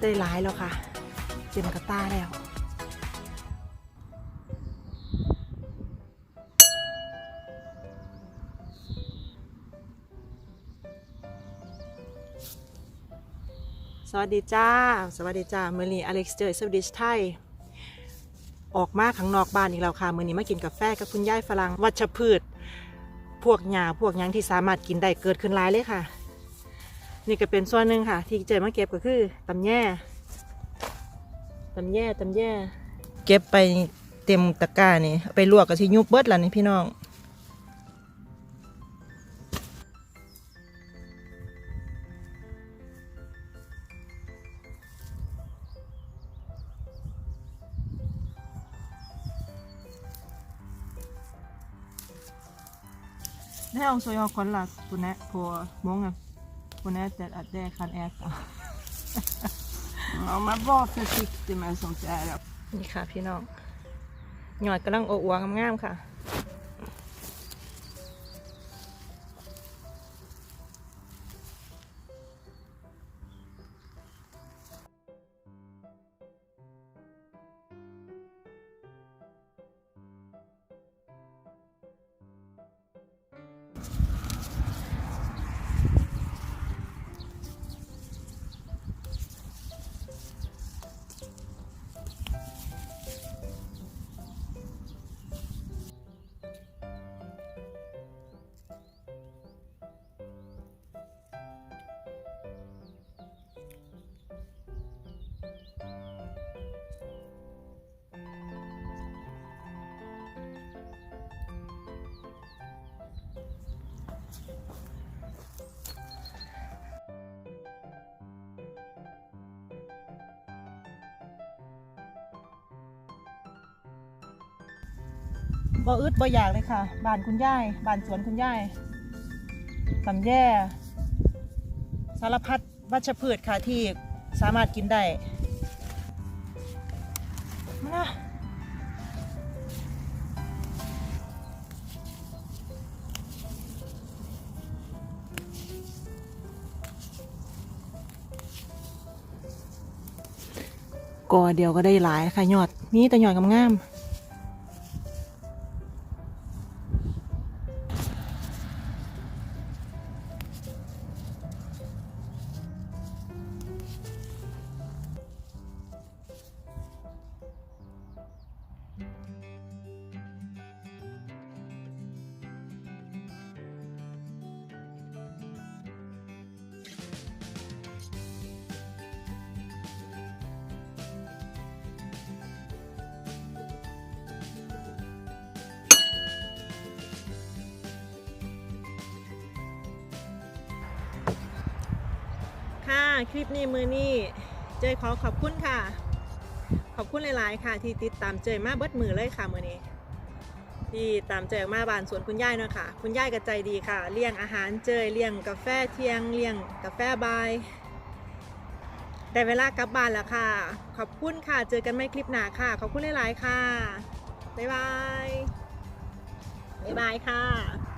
ได้หลายแล้วค่ะ เต็มกระต้าแล้วสวัสดีจ้า สวัสดีจ้าเมื่อนี้อเล็กซ์เจอสวัสดีไทย ออกมาข้างนอกบ้านอีกแล้วค่ะมื่อนี้มากินกาแฟกับคุณยายฝรั่งวัชพืช พวกหญ้าพวกยังที่สามารถกินได้เกิดขึ้นหลายเลยค่ะ นี่ก็เป็นส่วนหนึ่งค่ะ ที่เจอมาเก็บก็คือตำแย่ตำแย่ตำแย่ เก็บไปเต็มตะกร้านี่เอาไปลวกกับที่ยุบเบิดแล้วนี่พี่น้อง Det är också jag har kollat på, nä på många på nätet att det kan äta. Ja, man var försiktig med sånt där. นี่ค่ะพี่น้องหยอดกำลังโอ้วงามๆค่ะ บ่อึดบ่อยากเลยค่ะบ้านคุณย่ายบ้านสวนคุณย่ายตำแย่สารพัดวัชพืชค่ะที่สามารถกินได้มานะกอเดียวก็ได้หลายค่ะยอด มีแต่ยอดงามๆ คลิปนี้มือนี้เจยขอขอบคุณค่ะ ขอบคุณหลาย ๆ ค่ะ ที่ติดตามเจยมาเบิดมือเลยค่ะมือนี้ ที่ตามเจยมาบ้านสวนคุณย่ายเนาะค่ะ คุณย่ายก็ใจดีค่ะ เลี้ยงอาหารเจยเลี้ยงกาแฟเที่ยงเลี้ยงกาแฟบายได้เวลากลับบ้านแล้วค่ะ ขอบคุณค่ะ เจอกันไม่คลิปหน้าค่ะ ขอบคุณหลาย ๆ ค่ะ บ๊ายบาย บ๊ายบายค่ะ